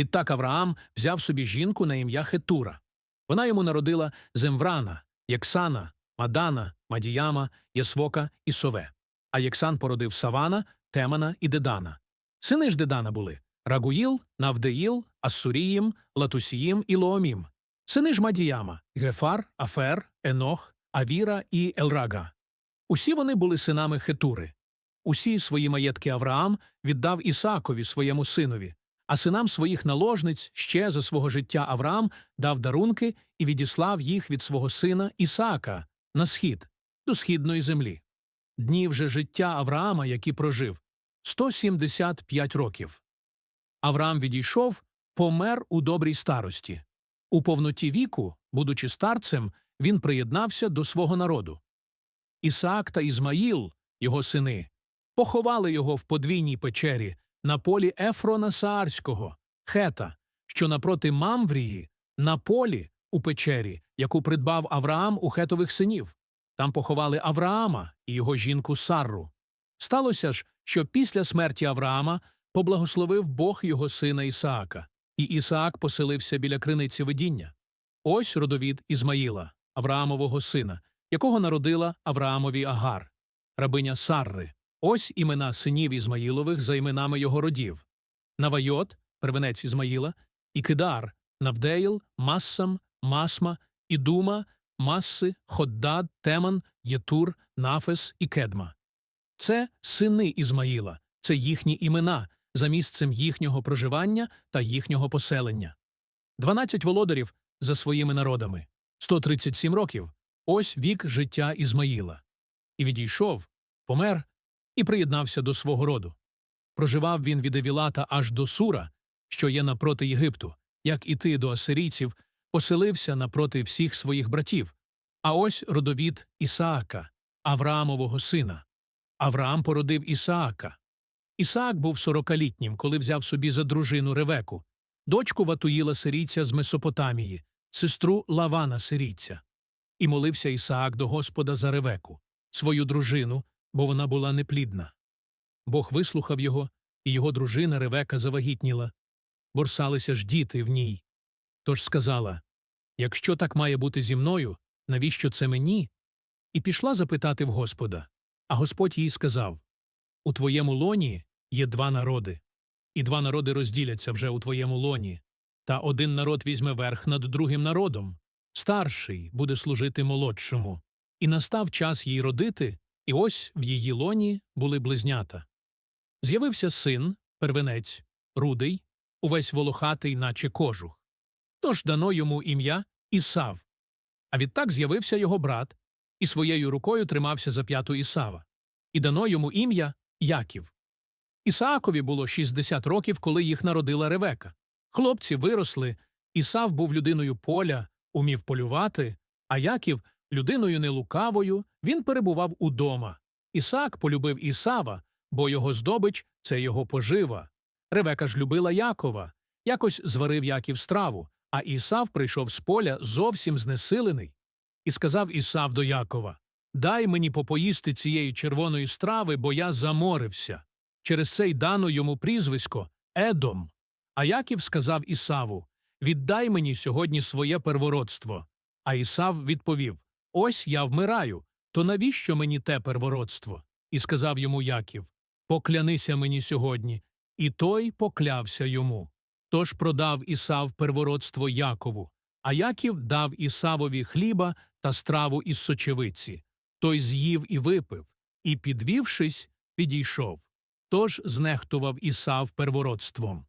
Відтак Авраам взяв собі жінку на ім'я Хетура. Вона йому народила Земврана, Єксана, Мадана, Мадіяма, Єсвока і Сове. А Єксан породив Савана, Темана і Дедана. Сини ж Дедана були Рагуїл, Навдеїл, Ассуріїм, Латусіїм і Лоомім. Сини ж Мадіяма Гефар, Афер, Енох, Авіра і Елрага. Усі вони були синами Хетури. Усі свої маєтки Авраам віддав Ісаакові своєму синові, а синам своїх наложниць ще за свого життя Авраам дав дарунки і відіслав їх від свого сина Ісаака на схід, до східної землі. Днів же життя Авраама, які прожив, 175 років. Авраам відійшов, помер у добрій старості. У повноті віку, будучи старцем, він приєднався до свого народу. Ісаак та Ізмаїл, його сини, поховали його в подвійній печері на полі Ефрона Саарського, Хета, що напроти Мамврії, на полі у печері, яку придбав Авраам у хетових синів. Там поховали Авраама і його жінку Сарру. Сталося ж, що після смерті Авраама поблагословив Бог його сина Ісаака, і Ісаак поселився біля криниці видіння. Ось родовід Ізмаїла, Авраамового сина, якого народила Авраамові Агар, рабиня Сарри. Ось імена синів Ізмаїлових за іменами його родів Навайот, первенець Ізмаїла, і Кидар, Навдеїл, Массам, Масма, Ідума, Масси, Ходдад, Теман, Єтур, Нафес і Кедма. Це сини Ізмаїла, це їхні імена за місцем їхнього проживання та їхнього поселення. Дванадцять володарів за своїми народами, 137 років ось вік життя Ізмаїла. І відійшов, помер і приєднався до свого роду. Проживав він від Евілата аж до Сура, що є напроти Єгипту, як і ти до асирійців, поселився напроти всіх своїх братів. А ось родовід Ісаака, Авраамового сина. Авраам породив Ісаака. Ісаак був сорокалітнім, коли взяв собі за дружину Ревеку, дочку Ватуїла сирійця з Месопотамії, сестру Лавана сирійця. І молився Ісаак до Господа за Ревеку, свою дружину, бо вона була неплідна. Бог вислухав його, і його дружина Ревека завагітніла. Борсалися ж діти в ній. Тож сказала Якщо так має бути зі мною, навіщо це мені? І пішла запитати в Господа. А Господь їй сказав У твоєму лоні є два народи, і два народи розділяться вже у твоєму лоні, та один народ візьме верх над другим народом. Старший буде служити молодшому. І настав час їй родити, і ось в її лоні були близнята. З'явився син, первенець, рудий, увесь волохатий, наче кожух. Тож дано йому ім'я Ісав. А відтак з'явився його брат, і своєю рукою тримався за п'яту Ісава, і дано йому ім'я Яків. Ісаакові було 60 років, коли їх народила Ревека. Хлопці виросли, Ісав був людиною поля, умів полювати, а Яків людиною нелукавою, він перебував удома. Ісаак полюбив Ісава, бо його здобич це його пожива. Ревека ж любила Якова. Якось зварив Яків страву, а Ісав прийшов з поля зовсім знесилений. І сказав Ісав до Якова Дай мені попоїсти цієї червоної страви, бо я заморився. Через це й дано йому прізвисько Едом. А Яків сказав Ісаву Віддай мені сьогодні своє первородство. А Ісав відповів Ось я вмираю, то навіщо мені те первородство? І сказав йому Яків Поклянися мені сьогодні. І той поклявся йому. Тож продав Ісав первородство Якову, а Яків дав Ісавові хліба та страву із сочевиці. Той з'їв і випив, і, підвівшись, підійшов. Тож знехтував Ісав первородством.